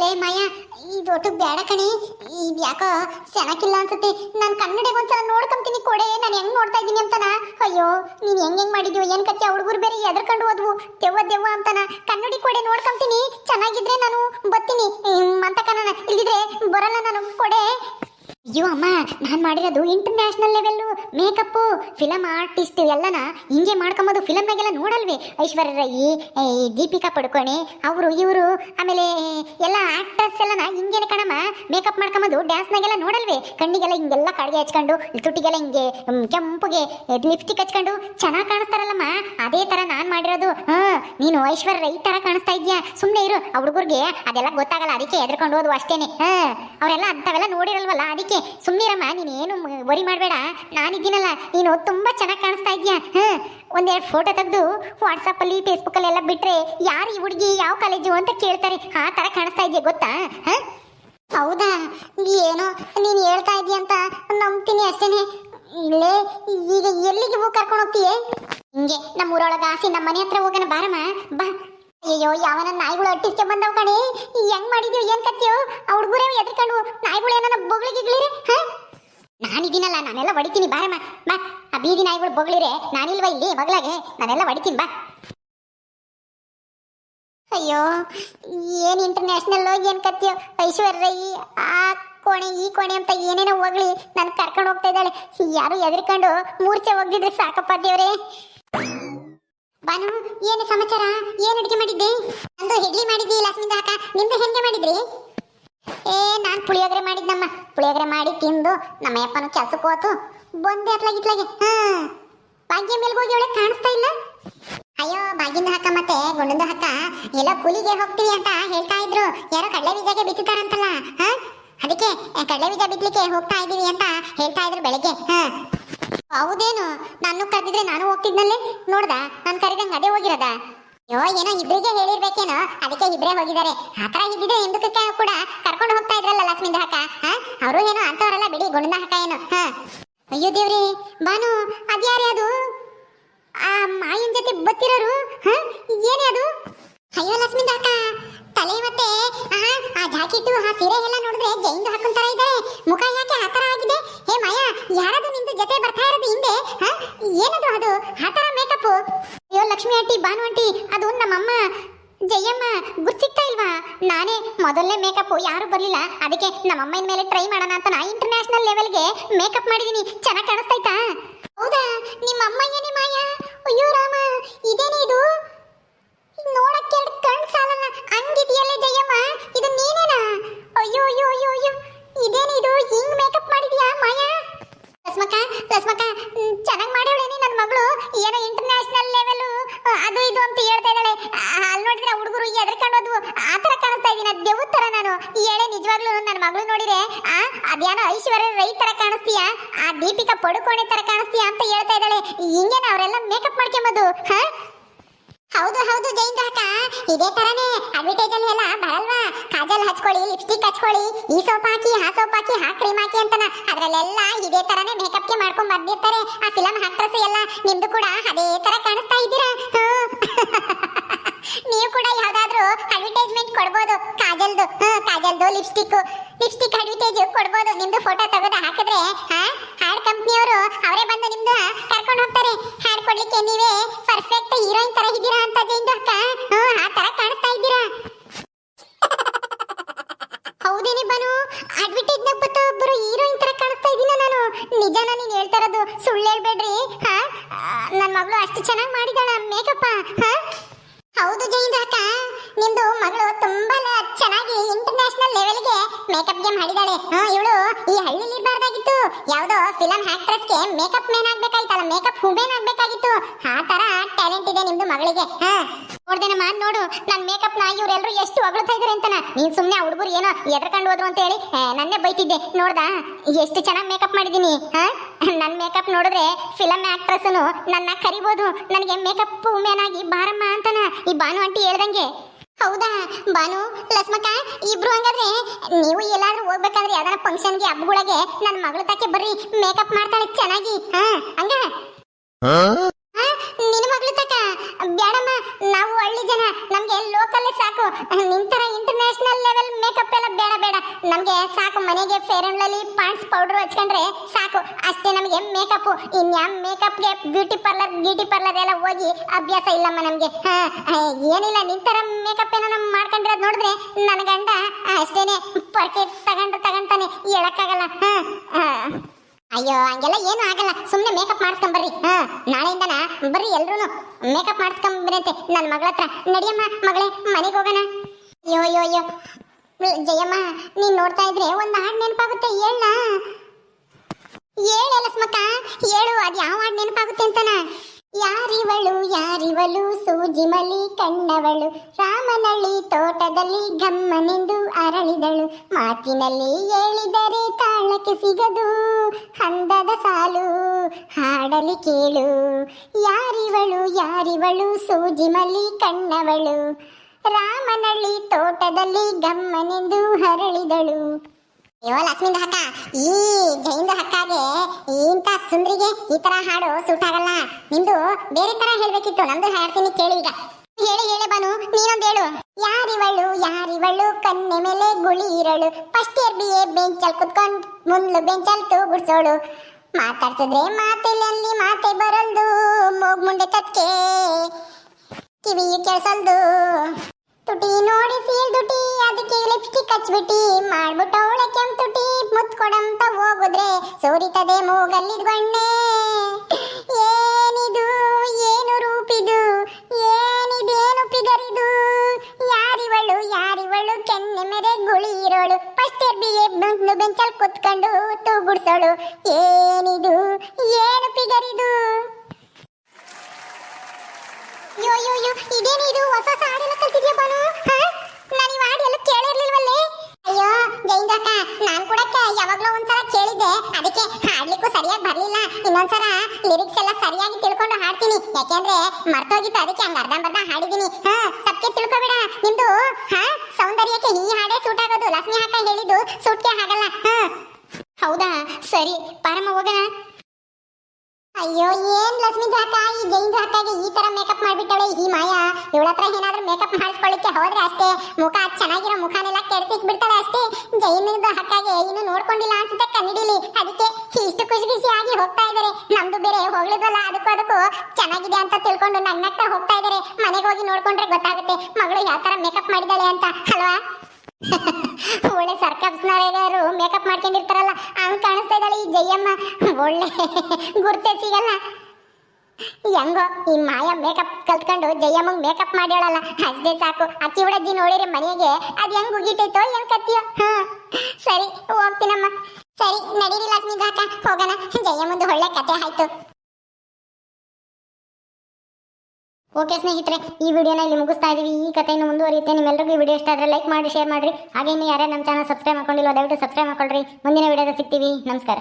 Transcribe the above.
ಲೇ ಮಾಯ, ಇದು ಒಟ್ಟು ಬೇಡ ಕಣಿ. ಇದು ಯಾಕೋ ಚೆನ್ನಾಗಿಲ್ಲ ಅನ್ಸುತ್ತೆ. ನಾನು ಕನ್ನಡಿಗೆ ಒಂದ್ಸಲ ನೋಡ್ಕೊಂತೀನಿ ಕೊಡೆ, ನಾನು ಹೆಂಗ್ ನೋಡ್ತಾ ಇದ್ದೀನಿ ಅಂತಾನ? ಅಯ್ಯೋ, ನೀನ್ ಹೆಂಗ್ ಹೆಂಗ್ ಮಾಡಿದ್ಯೋ, ಏನ್ ಕತ್ತೆ ಹುಡುಗರು ಬೇರೆ ಎದ್ರಕೊಂಡು ಹೋದ್ವು. ದೆವ್ವ ದೆವ್ವ ಅಂತಾನ. ಕನ್ನಡಿ ಕೊಡೆ ನೋಡ್ಕೊಂತೀನಿ, ಚೆನ್ನಾಗಿದ್ರೆ ನಾನು ಬರ್ತೀನಿ ಅಂತ ಕಣ ಇಲ್ದಿದ್ರೆ ಬರಲ್ಲ ನಾನು, ಕೊಡೆ. ಅಯ್ಯೋ ಅಮ್ಮ, ನಾನು ಮಾಡಿರೋದು international level makeup film artist ಎಲ್ಲನ ಹಿಂಗೆ ಮಾಡ್ಕೊಂಬೋದು ಫಿಲಮ್ನಾಗೆಲ್ಲ ನೋಡಲ್ವೇ? ಐಶ್ವರ್ಯ ರೈ ಈ ದೀಪಿಕಾ ಪಡ್ಕೋಣೆ, ಅವರು, ಇವರು, ಆಮೇಲೆ ಎಲ್ಲ ಆ್ಯಕ್ಟರ್ಸ್ ಎಲ್ಲನ ಕಣಮ್ಮ ಮೇಕಪ್ ಮಾಡ್ಕೊಂಬುದು ಡ್ಯಾನ್ಸ್ನಾಗೆಲ್ಲ ನೋಡಲ್ವೇ? ಕಣ್ಣಿಗೆಲ್ಲ ಹಿಂಗೆಲ್ಲ ಕಡ್ಗೆ ಹಚ್ಕೊಂಡು, ತುಟಿಗೆಲ್ಲ ಹಿಂಗೆ ಕೆಂಪುಗೆ ಲಿಪ್ಸ್ಟಿಕ್ ಹಚ್ಕೊಂಡು ಚೆನ್ನಾಗಿ ಕಾಣಿಸ್ತಾರಲ್ಲಮ್ಮ. ಅದೇ ಥರ ನಾನು ಮಾಡಿರೋದು. ಹಾಂ, ನೀನು ಐಶ್ವರ್ಯ ಈ ಥರ ಕಾಣಿಸ್ತಾ ಇದೆಯಾ? ಸುಮ್ಮನೆ ಇರು, ಆ ಹುಡುಗರಿಗೆ ಅದೆಲ್ಲ ಗೊತ್ತಾಗಲ್ಲ, ಅದಕ್ಕೆ ಎದ್ರಕೊಂಡು ಹೋದ್ವು ಅಷ್ಟೇನೆ. ಹಾಂ, ಅವರೆಲ್ಲ ಅಂಥವೆಲ್ಲ ನೋಡಿರಲ್ವಲ್ಲ, ಅದಕ್ಕೆ ಸುಮ್ಮನಿರಮ್ಮ ನೀನು ಏನು ವರಿ ಮಾಡಬೇಡ. ನಾನಿದ್ದೀನಲ್ಲ, ನೀನು ತುಂಬ ಚೆನ್ನಾಗಿ ಕಾಣಿಸ್ತಾ ಇದೆಯಾ? ಹಾಂ, ಒಂದೆರಡು ಫೋಟೋ ತೆಗೆದು ವಾಟ್ಸಪ್ಪಲ್ಲಿ ಫೇಸ್ಬುಕ್ಕಲ್ಲಿ ಬಿಟ್ಟರೆ ಯಾರು ಈ ಹುಡುಗಿ, ಯಾವ ಕಾಲೇಜು ಅಂತ ಕೇಳ್ತಾರೆ? ಆ ಥರ ಕಾಣಿಸ್ತಾ ಇದೆಯಾ ಗೊತ್ತಾ? ಹಾಂ? ಹೌದಾ? ಏನೋ ನೀನು ಹೇಳ್ತಾ ಇದೀಯ ಅಂತ ನಂಬ್ತೀನಿ ಅಷ್ಟೇನೆ. ಇಲ್ಲೇ, ಈಗ ಎಲ್ಲಿಗೆ ಹೋಗಿ ಕರ್ಕೊಂಡು ಹೋಗ್ತೀಯೇ? ಹಿಂಗೆ, ನಮ್ಮ ಊರೊಳಗ ಆಸೆ ನಮ್ಮ ಮನೆ ಹತ್ರ ಹೋಗೋಣ, ಬಾರಮ್ಮ. ಬಾ. ಅಯ್ಯೋ ಯಾವನ ನಾಯಿಗಳು ಅಟ್ಟಿಸ್ಕೆ ಬಂದವ್ ಕಣಿ. ಹೆಂಗ್ ಮಾಡಿದ್ಯೋ, ಏನ್ ಕತ್ತೀಯೋ? ಆ ಹುಡುಗರೇ ಎದ್ಕೊಂಡು ನಾಯಿಗಳು ಏನನ್ನ ಬೊಗಳಿಗಿಗ್ಲಿರಿ ಹಾ? ನಾನಿದ್ದೀನಲ್ಲ ನಾನೆಲ್ಲ ಹೊಡಿತೀನಿ, ಬಾರಮ್ಮ. ಬಾ. ಆ ಬೀದಿ ನಾಯಿಗಳು ಬೊಗಳಿರೆ. ನಾನಿಲ್ವಾ ಇಲ್ಲಿ ಬಗ್ಲಾಗೆ ನಾನೆಲ್ಲ ಹೊಡಿತೀನಿ, ಬಾ. ಅಯ್ಯೋ, ಏನ್ ಇಂಟರ್ನ್ಯಾಷನಲ್ ಹೋಗಿ ಏನ್ ಕತ್ತೀಯೋ ಐಶ್ವರ್ಯ ಆ ಕೋಣೆ, ಈ ಕೋಣೆ ಅಂತ ಏನೇನೋ ಹೋಗ್ಲಿ, ನನ್ ಕರ್ಕೊಂಡು ಹೋಗ್ತಾ ಇದ್ದಾಳೆ. ಯಾರು ಎದ್ರಿಕೊಂಡು ಮೂರ್ಛೆ ಹೋಗಿದ್ರೆ ಸಾಕಪ್ಪ ದೇವ್ರೆ. ಬಾನು, ಏನು ಸಮಾಚಾರ? ಏನ್ ಅಡಿಗೆ ಮಾಡಿದ್ದೆ? ನಂದು ಹೆಗ್ಲಿ ಮಾಡಿದ್ದಿ, ಲಕ್ಷ್ಮಿದ ಹಾಕ. ನಿಮ್ದು ಹೆಂಗೆ ಮಾಡಿದ್ರಿ? ಏ, ನಾನ್ ಪುಳಿಯೋಗರೆ ಮಾಡಿದ್ನಮ್ಮ. ಪುಳಿಯೋಗರೆ ಮಾಡಿ ತಿಂದು ನಮ್ಮ ಅಪ್ಪನ ಕೆಲ್ಸಕ್ಕೆ ಹೋತು. ಬಂದೆ ಅತ್ಲಾಗಿತ್ಲಾಗೆ ಹಾ. ಭಾಗ್ಯ ಮೇಲ್ಗೆ ಹೋಗಿ ಅವಳೆ ಕಾಣಿಸ್ತಾ ಇಲ್ಲ? ಅಯ್ಯೋ, ಬಾಗಿಂದ ಹಕ್ಕ ಮತ್ತೆ ಗುಂಡದ ಹಕ್ಕ ಎಲ್ಲ ಕೂಲಿಗೆ ಹೋಗ್ತೀವಿ ಅಂತ ಹೇಳ್ತಾ ಇದ್ರು. ಯಾರೋ ಕಡಲೆ ಬೀಜಕ್ಕೆ ಬಿತ್ತುತ್ತಾರಂತಲ್ಲ ಹಾ? ಅದಕ್ಕೆ ಕಡಲೆ ಬೀಜ ಬಿತ್ತಲಿಕ್ಕೆ ಹೋಗ್ತಾ ಇದೀವಿ ಅಂತ ಹೇಳ್ತಾ ಇದ್ರು ಬೆಳಗ್ಗೆ, ಹಾ? ಹೌದೇನು? ನಾನು ಕರೆದಿದ್ರೆ ನಾನು ಹೋಗ್ತಿದ್ನಲ್ಲಿ? ನೋಡ್ದ? ನಾನು ಕರೆದಂಗ ಅದೇ ಹೋಗಿರೋದ? ಅಯ್ಯೋ, ಏನೋ ಇಬ್ರಿಗೆ ಹೇಳಿರ್ಬೇಕೇನೋ? ಅದಕ್ಕೆ ಇಬ್ರೇ ಹೋಗಿದ್ದಾರೆ. ಆ ಥರ ಇದ್ದಿದ್ರೆ ಹಿಂದಕ್ಕೆ ಕೂಡ ಕರ್ಕೊಂಡು ಹೋಗ್ತಾ ಇದ್ರಲ್ಲ ಲಕ್ಷ್ಮಿಂದ ಹಕ್ಕ ಅವರು ಏನೋ ಅಂತವರಲ್ಲ ಬಿಡಿ ಗುಣದ ಹಕ್ಕ ಏನು, ಹಾ? ಅಯ್ಯೋ ದೇವ್ರಿ, ಬಾನು ಅದ್ಯಾರೇ ಅದು ಆ ಮಾಯನ್ ಜೊತೆ ಬತ್ತಿರೋರು ಏನೇ ಅದು? ಅಯ್ಯೋ ಲಕ್ಷ್ಮಿ ಅಕ್ಕ ತಲೆ ಮತ್ತೆ, ಆ ಜಾಕೆಟ್, ಆ ಸೀರೆ ಎಲ್ಲ ನೋಡಿದ್ರೆ ಜೈನ್ ಹಾಕೊಂತರ ಇದ್ದಾರೆ ಮುಖ ಯಾಕೆ ಆ ಥರ ಆಗಿದೆ? ಹೇ ಮಾಯಾ ಯಾರದು ನಿಂದು ಜೊತೆ ಬರ್ತಾ ಇರೋದು ಹಿಂದೆ ಏನದು ಅದು? ಆ ಥರ ಮೇಕಪ್ ಅಯ್ಯೋ ಲಕ್ಷ್ಮಿ ಆಂಟಿ, ಭಾನು ಆಂಟಿ, ಅದು ನಮ್ಮಮ್ಮ. ಜಯಮ್ಮ ಗುರ್ತಿಗ್ತಾ ಇಲ್ವಾ? ನಾನೇ ಮೊದಲನೇ ಮೇಕಪ್ ಯಾರು ಬರಲಿಲ್ಲ. ಅದಕ್ಕೆ ನಮ್ಮಮ್ಮನ ಮೇಲೆ ಟ್ರೈ ಮಾಡೋಣ ಅಂತ ನಾ ಇಂಟರ್ನ್ಯಾಷನಲ್ ಲೆವೆಲ್ಗೆ ಮೇಕಪ್ ಮಾಡಿದೀನಿ. ಚೆನ್ನಾಗಿ ಕಾಣಿಸ್ತೈತಾ ಹೌದಾ ನಿಮ್ಮ ಅಮ್ಮ ಏನೇ ಮಾಯಾ ಅಯ್ಯೋ ರಾಮ ಇದೇನೇ ಇದು ನೋಡಕ್ಕೆ ಎರಡು ಕಣ್ ಸಾಲಲ್ಲ ಹಂಗಿದೆಯಲ್ಲ ಜಯಮ್ಮ ಇದು ನೀನೇನಾ ಅಯ್ಯೋ ಅಯ್ಯೋ ಅಯ್ಯೋ ಅಯ್ಯೋ ಇದೇನೇ ಇದು ಹಿಂಗ್ ಮೇಕಪ್ ಮಾಡಿದ್ಯಾ ಮಾಯಾ ಲಸ್ಮಕ್ಕ ಲಸ್ಮಕ್ಕ ಚೆನ್ನಾಗಿ ಮಾಡವಳೇನೆ ನನ್ನ ಮಗಳು ಏನೋ ಇಂಟರ್ನ್ಯಾಷನಲ್ ಲೆವೆಲ್ ಅದು ಇದು ಅಂತ ಹೇಳ್ತಾ ಇದ್ದಾಳೆ ಅಲ್ಲಿ ನೋಡಿದ್ರೆ ಹುಡುಗರು ಎದ್ರಕೊಂಡು ಹೋದ್ವು ಆ ಥರ ಕಾಣಿಸ್ತಾ ಇದ್ದೀನಿ ದೆವ್ವ ಥರ ನಾನು ಹೇಳೆ ನಿಜವಾಗ್ಲೂ ನನ್ನ ಮಗಳು ನೋಡಿದ್ರೆ ಆ ಅದೇನೋ ಐಶ್ವರ್ಯ ರೈ ಥರ ಕಾಣಿಸ್ತೀಯಾ ಆ ದೀಪಿಕಾ ಪಡುಕೋಣೆ ಥರ ಕಾಣಿಸ್ತೀಯಾ ಅಂತ ಹೇಳ್ತಾ ಇದ್ದಾಳೆ ಅವರೆಲ್ಲ ಮೇಕಪ್ ಮಾಡ್ಕೊಂಬೋದು ಹಾ? ಹೌದು ಹೌದು, ಜೈನ್ ಅಕ್ಕ ಇದೇ ತರನೇ ಅಡ್ವರ್ಟೈಸ್ ಅಲ್ಲಿ ಎಲ್ಲ ಬರಲ್ವಾ? ಕಾಜಲ್ ಹಚ್ಕೊಳ್ಳಿ ಲಿಪ್ಸ್ಟಿಕ್ ಹಚ್ಕೊಳ್ಳಿ, ಈ ಸೋಪ್ ಹಾಕಿ, ಆ ಸೋಪ್ ಹಾಕಿ, ಆ ಕ್ರೀಮ್ ಹಾಕಿ ಅಂತನ. ಅದರಲ್ಲೆಲ್ಲ ಇದೇ ತರನೇ ಮೇಕಪ್ಗೆ ಮಾಡ್ಕೊಂಡು ಬಂದಿರ್ತಾರೆ. ಆ ಫಿಲಂ ಆಕ್ಟ್ರೆಸ್ ಎಲ್ಲ ನಿಮ್ದು ಕೂಡ ಅದೇ ತರ ಕಾಣಿಸ್ತಾ ಇದ್ದೀರಾ ಹ್ಮ್. ನೀವು ಕೂಡ ಯಾವ್ದಾದ್ರು ಅಡ್ವರ್ಟೈಸ್ಮೆಂಟ್ ಕೊಡ್ಬೋದು. ಕಾಜಲ್ದು ಹ್ಮ್, ಕಾಜಲ್ದು ಲಿಪ್ಸ್ಟಿಕ್ ಲಿಪ್ಸ್ಟಿಕ್ ಅಡ್ವರ್ಟೈಸ್ ಕೊಡ್ಬೋದು. ನಿಮ್ದು ಫೋಟೋ ತೆಗೆದು ಹಾಕಿದ್ರೆ ಹಾಡ್ ಕಂಪ್ನಿಯವರು ಅವರೇ ಬಂದು ನಿಮ್ದು ಕರ್ಕೊಂಡು ಹೋಗ್ತಾರೆ. ಹಾಡ್ ಕೊಡ್ಲಿಕ್ಕೆ ನೀವೇ ಪರ್ಫೆಕ್ಟ್ ಹೀರೋಯಿನ್ ತರ ಇದ್ದೀರಾ ಅಂತ ಜೈಂದು ಅಕ್ಕ. ಹ್ಮ್, ಆ ತರ ಕಾಣಿಸ್ತಾ ಇದ್ದೀರಾ? ಹೌದೇನಿ ಬನು ಅಡ್ವರ್ಟೈಸ್ ನಾಗ ಬತ್ತ ಒಬ್ಬರು ಹೀರೋಯಿನ್ ತರ ಕಾಣಿಸ್ತಾ ಇದ್ದೀನ ನಾನು. ನಿಜಾನ ನೀನು ಹೇಳ್ತಾ ಇರೋದು ಸುಳ್ಳು ಹೇಳ್ಬೇಡ್ರಿ. ಹಾ ನನ್ನ ಮಗಳು ಅಷ್ಟು ಚೆನ್ನಾಗಿ ಮಾಡಿದಾಳ ಮೇಕಪ್ ಹಾ ಹೌದು ಜೈಂದ್ರ ಅಕ್ಕ. ನಿಮ್ದು ಮಗಳು ತುಂಬಾ ಚೆನ್ನಾಗಿ ಇಂಟರ್ನ್ಯಾಷನಲ್ ಲೆವೆಲ್ಗೆ ಮೇಕಪ್ ಗೇಮ್ ಮಾಡಿದಾಳೆ ಹಾ, ಇವಳು ಈ ಹಳ್ಳಿಲಿ ಇರಬಾರ್ದಾಗಿತ್ತು. ಯಾವುದೋ ಫಿಲಂ ಆಕ್ಟ್ರೆಸ್ಗೆ ಮೇಕಪ್ ಮೇನ್ ಆಗ್ಬೇಕಾಯ್ತಲ್ಲ ಮೇಕಪ್ ಹುಬೇನ್ ಆಗ್ಬೇಕಾಗಿತ್ತು. ಆ ತರ ಟ್ಯಾಲೆಂಟ್ ಇದೆ ನಿಮ್ದು ಮಗಳಿಗೆ. ಹಾ ಮಾಡಿ ನೋಡು ನನ್ನ ಮೇಕಪ್ನ ಇವರೆಲ್ಲರೂ ಎಷ್ಟು ಹೊಗಳ್ತಾ ಇದಾರೆ ಅಂತನ? ನೀನ್ ಸುಮ್ನೆ ಆ ಹುಡುಗರು ಏನೋ ಎದ್ರಕೊಂಡು ಹೋದ್ರು ಅಂತ ಹೇಳಿ ನನ್ನೇ ಬೈತಿದ್ದೆ. ನೋಡ್ದಾ, ಎಷ್ಟು ಚೆನ್ನಾಗಿ ಮೇಕಪ್ ಮಾಡಿದೀನಿ. ಹಾ, ನನ್ ಮೇಕಪ್ ನೋಡಿದ್ರೆ ಫಿಲಂ ಆಕ್ಟ್ರೆಸ್ ನನ್ನ ಕರಿಬೋದು. ನನಗೆ ಮೇಕಪ್ ವುಮೆನ್ ಆಗಿ ಬಾರಮ್ಮ ಅಂತನ. ಈ ಬಾನು ಆಂಟಿ ಹೇಳ್ದಂಗೆ. ಹೌದಾ? ಬಾನು, ಲಸ್ಮಕ್ಕ, ಇಬ್ರು ಹಂಗಾದ್ರೆ ನೀವು ಎಲ್ಲಾದ್ರೂ ಹೋಗ್ಬೇಕಾದ್ರೆ ಯಾವ್ದಾರ ಫಂಕ್ಷನ್ಗೆ ಹಬ್ಬಗಳಿಗೆ ನನ್ನ ಮಗಳ ತಾಕೆ ಬರ್ರಿ ಮೇಕಪ್ ಮಾಡ್ತಾಳೆ ಚೆನ್ನಾಗಿ, ಹಾ, ಹಂಗ ಹಾ, ನಿನ್ನ ಮಗಳು ತಕ ಬೇಡಮ್ಮ ನಾವು ಹಳ್ಳಿ ಜನ ನಮ್ಗೆ ಲೋಕಲ್ ಸಾಕು. ನಿಂತರ ಇಂಟರ್ನ್ಯಾಷನಲ್ ಲೆವೆಲ್ ಮೇಕಪ್ ಎಲ್ಲ ಬೇಡ ಬೇಡ. ನಮ್ಗೆ ಸಾಕು, ಮನೆಗೆ Fair and Lovely Ponds powder ಹಚ್ಕೊಂಡ್ರೆ ಸಾಕು. ಅಷ್ಟೇ ನಮಗೆ ಮೇಕಪ್ ಇನ್ಯಾ ಮೇಕಪ್ಗೆ ಬ್ಯೂಟಿ ಪಾರ್ಲರ್ ಬ್ಯೂಟಿ ಪಾರ್ಲರ್ ಎಲ್ಲ ಹೋಗಿ ಅಭ್ಯಾಸ ಇಲ್ಲಮ್ಮ ನಮ್ಗೆ. ಏನಿಲ್ಲ, ನಿಂತರ ಮೇಕಪ್ ಏನೋ ನಮ್ ಮಾಡ್ಕೊಂಡಿರೋದು ನೋಡಿದ್ರೆ ನನ್ನ ಗಂಡ ಅಷ್ಟೇನೆ ಪರ್ಕೆ ತಗೊಂಡು ತಗೊಂತಾನೆ ಹೇಳಕ್ಕಾಗಲ್ಲ. ಹಾ. ಅಯ್ಯೋ, ಹಂಗೆಲ್ಲ ಏನು ಆಗಲ್ಲ. ಸುಮ್ಮನೆ ಮೇಕಪ್ ಮಾಡಿಸ್ಕೊಂಡ್ ಬರ್ರಿ. ಹಾ, ನಾಳೆಯಿಂದನ? ಬರ್ರಿ ಎಲ್ರು ಮೇಕಪ್ ಮಾಡಿಸ್ಕೊಂಡ್ ಬರಂತೆ ನನ್ನ ಮಗಳ ಹತ್ರ. ನಡಿಯಮ್ಮ ಮಗಳೇ, ಮನೆಗೆ ಹೋಗೋಣ. ಅಯ್ಯೋ ಅಯ್ಯೋ ಅಯ್ಯೋ. ಜಯಮ್ಮ, ನೀನ್ ನೋಡ್ತಾ ಇದ್ರೆ ಒಂದು ಹಾಡು ನೆನಪಾಗುತ್ತೆ. ಹೇಳ ಹೇಳ ಲಸ್ಮಕ್ಕ. ಹೇಳು ಅದು ಯಾವ ಹಾಡು ನೆನಪಾಗುತ್ತೆ ಅಂತನ? ಯಾರಿವಳು ಯಾರಿವಳು? ಸೂಜಿಮಲಿ ಕಣ್ಣವಳು. ರಾಮನಳ್ಳಿ ತೋಟದಲ್ಲಿ ಗಮ್ಮನೆಂದು ಅರಳಿದಳು. ಮಾತಿನಲ್ಲಿ ಹೇಳಿದರೆ ತಾಳಕ್ಕೆ ಸಿಗದು. ಹಂದದ ಸಾಲು ಹಾಡಲಿ ಕೇಳು. ಯಾರಿವಳು ಯಾರಿವಳು? ಸೂಜಿಮಲಿ ಕಣ್ಣವಳು. ರಾಮನಳ್ಳಿ ತೋಟದಲ್ಲಿ ಗಮ್ಮನೆಂದು ಹರಳಿದಳು ಅಯ್ಯೋ ಲಕ್ಷ್ಮಿಂದ ಹಕ್ಕ. ಈ ಜೈಂದ ಹಕ್ಕಾಗೆ ಇಂಥ ಸುಂದ್ರಿಗೆ ಈ ತರ ಹಾಡು ಸೂಟ್ ಆಗಲ್ಲ. ನಿಮ್ದು ಬೇರೆ ತರ ಹೇಳ್ಬೇಕಿತ್ತು. ನಮ್ದು ಹಾಡ್ತೀನಿ ಕೇಳಿ ಈಗ. ಹೇಳಿ ಹೇಳಿ ಬಾನು, ನೀನೊಂದು ಹೇಳು. ಯಾರಿವಳು ಯಾರಿವಳು ಕನ್ನೆ ಮೇಲೆ ಗುಳಿ ಇರಳು. ಫಸ್ಟ್ ಇಯರ್ ಬಿ ಎ ಬೆಂಚಲ್ ಕುತ್ಕೊಂಡ್, ಮುಂದ್ಲು ಬೆಂಚಲ್ ತೂಗುಡ್ಸೋಳು. ಮಾತಾಡ್ಸಿದ್ರೆ ಮಾತೆಲ್ಲಿ ಮಾತೆ ಬರಲ್ದು, ಮೂಗ್ ಮುಂಡೆ ತತ್ಕೆ. ಕಿವಿ ಕೇಳಿಸಲ್ದು. ತುಟಿ ನೋಡಿ ಸೀಲ್ ದುಟಿ ಅದಕ್ಕೆ ಲಿಪ್ಸ್ಟಿಕ್ ಹಚ್ಬಿಟ್ಟಿ ಮಾಡ್ಬಿಟ್ಟವಳೆ ಸೋರಿತದೆ ಮೂಗಲ್ಲಿದ್ ಬಣ್ಣೆ ಏನಿದು, ಏನು ರೂಪಿದು, ಏನಿದೇನು ಪಿಗರಿದು. ಯಾರಿವಳು ಯಾರಿವಳು, ಕೆನ್ನೆ ಮೇರೆ ಗುಳಿ ಇರೋಳು ಫಸ್ಟ್ ಬಿ ಎ ಬಂದು ಬೆಂಚಲ್ಲಿ ಕುತ್ಕೊಂಡು ತೂಗುಡ್ಸೋಳು. ಏನಿದು, ಏನು ಪಿಗರಿದು. ಯೋ ಯೋ ಯೋ ಇದೇನು ಇದು ಹೊಸ ಹೊಸ ಹಾಡೆಲ್ಲ ಕಲ್ತಿದ್ಯಾ ಬಾನು? ನಾನು ಈ ಹಾಡು ಎಲ್ಲ ಕೇಳಿರ್ಲಿಲ್ವಲ್ಲೇ? ಅಯ್ಯೋ ಜೈಂದಕ್ಕ ನಾನು ಕೂಡ ಯಾವಾಗ್ಲೋ ಇನ್ನೊಂದ್ಸಲ ಲಿರಿಕ್ಸ್ ಎಲ್ಲ ಸರಿಯಾಗಿ ತಿಳ್ಕೊಂಡು ಹಾಡ್ತೀನಿ. ಯಾಕೆಂದ್ರೆ ಮರ್ತೋಗಿತ್ತು ಅದಕ್ಕೆ ಹಂಗ ಅರ್ಧಂಬರ್ಧ ಹಾಡಿದೀನಿ ಹಾ ತಪ್ಪೆ ತಿಳ್ಕೊಬೇಡ. ನಿಮ್ದು ಹಾ, ಸೌಂದರ್ಯಕ್ಕೆ ಈ ಹಾಡೇ ಸೂಟ್ ಆಗೋದು. ಲಕ್ಷ್ಮಿ ಹಾಕ ಹೇಳಿದ್ದು ಸೂಟ್ಗೆ ಆಗಲ್ಲ ಹಾ. ಹೌದಾ? ಸರಿ ಪರಮ ಹೋಗೋಣ. ಅಯ್ಯೋ, ಏನ್ ಲಕ್ಷ್ಮಿ ಜಾಕ ಈ ಜೈನ್ ಜಾಕಾಗೆ ಈ ತರ ಮೇಕಪ್ ಮಾಡ್ಬಿಟ್ಟವಳೆ ಈ ಮಾಯಾ. ಇವಳ ಹತ್ರ ಏನಾದ್ರೂ ಮೇಕಪ್ ಮಾಡಿಸ್ಕೊಳ್ಳಿಕ್ಕೆ ಹೋದ್ರೆ ಅಷ್ಟೇ. ಮುಖ ಚೆನ್ನಾಗಿರೋ ಮುಖನೆಲ್ಲ ಕೆಡ್ಸಿಕ್ ಬಿಡ್ತಾಳೆ ಅಷ್ಟೇ. ಜೈನ್ ಹಕ್ಕಾಗೆ ಇನ್ನು ನೋಡ್ಕೊಂಡಿಲ್ಲ ಅಂತ ಕನ್ನಡಿಲಿ. ಅದಕ್ಕೆ ಇಷ್ಟು ಖುಷಿ ಆಗಿ ಹೋಗ್ತಾ ಇದಾರೆ ನಮ್ದು ಬೇರೆ ಹೋಗ್ಲಿದಲ್ಲ ಅದಕ್ಕೂ ಅದಕ್ಕೂ ಚೆನ್ನಾಗಿದೆ ಅಂತ ತಿಳ್ಕೊಂಡು ನಗ್ನಗ್ತಾ ಹೋಗ್ತಾ ಇದಾರೆ ಮನೆಗೆ ಹೋಗಿ ನೋಡ್ಕೊಂಡ್ರೆ ಗೊತ್ತಾಗುತ್ತೆ ಮಗಳು ಯಾವ ತರ ಮೇಕಪ್ ಮಾಡಿದಾಳೆ ಅಂತ, ಅಲ್ವಾ? ಒಳ್ಳೆ ಸರ್ಕಸ್ನವರು ಮೇಕಪ್ ಮಾಡ್ಕೊಂಡಿರ್ತಾರಲ್ಲ, ಹಂಗ್ ಕಾಣಿಸ್ತಾ ಇದ್ದಾಳೆ ಈ ಜಯಮ್ಮ. ಒಳ್ಳೆ ಗುರ್ತೇ ಸಿಗಲ್ಲ. ಹೆಂಗೋ ಈ ಮಾಯ ಮೇಕಪ್ ಕಲ್ತ್ಕೊಂಡು ಜಯಮ್ಮಂಗ್ ಮೇಕಪ್ ಮಾಡ್ಯಾಳಲ್ಲ, ಅಷ್ಟೇ ಸಾಕು. ಅಕ್ಕಿ ಹುಡಜ್ಜಿ ನೋಡಿರಿ ಮನೆಗೆ, ಅದ್ ಹೆಂಗ್ ಉಗಿತೈತೋ ಹೆಂಗ್ ಕತ್ತಿಯೋ? ಹಾ ಸರಿ, ಹೋಗ್ತೀನಮ್ಮ. ಸರಿ, ನಡೀರಿ ಲಕ್ಷ್ಮಿ ಗಾಕ ಹೋಗೋಣ. ಮುಂದೆ ಒಳ್ಳೆ ಕತೆ ಆಯ್ತು. ಓಕೆ ಸ್ನೇಹಿತರೆ, ಈ ವಿಡಿಯೋನ ಇಲ್ಲಿ ಮುಗಿಸ್ತಾ ಇದೀವಿ. ಈ ಕಥೆಯನ್ನು ಮುಂದುವರಿಯುತ್ತೆ. ನಿಮ್ಮೆಲ್ಲರಿಗೂ ಈ ವಿಡಿಯೋ ಇಷ್ಟ ಆದರೆ ಲೈಕ್ ಮಾಡಿ, ಶೇರ್ ಮಾಡಿರಿ. ಹಾಗೆ ಇನ್ನು ಯಾರೇ ನಮ್ಮ ಚಾನಲ್ ಸಬ್ಸ್ಕ್ರೈಬ್ ಮಾಡ್ಕೊಂಡಿಲ್ಲ ದಯವಿಟ್ಟು ಸಬ್ಸ್ಕ್ರೈಬ್ ಮಾಡ್ಕೊಳ್ರಿ. ಮುಂದಿನ ವಿಡಿಯೋದಲ್ಲಿ ಸಿಗ್ತೀವಿ. ನಮಸ್ಕಾರ.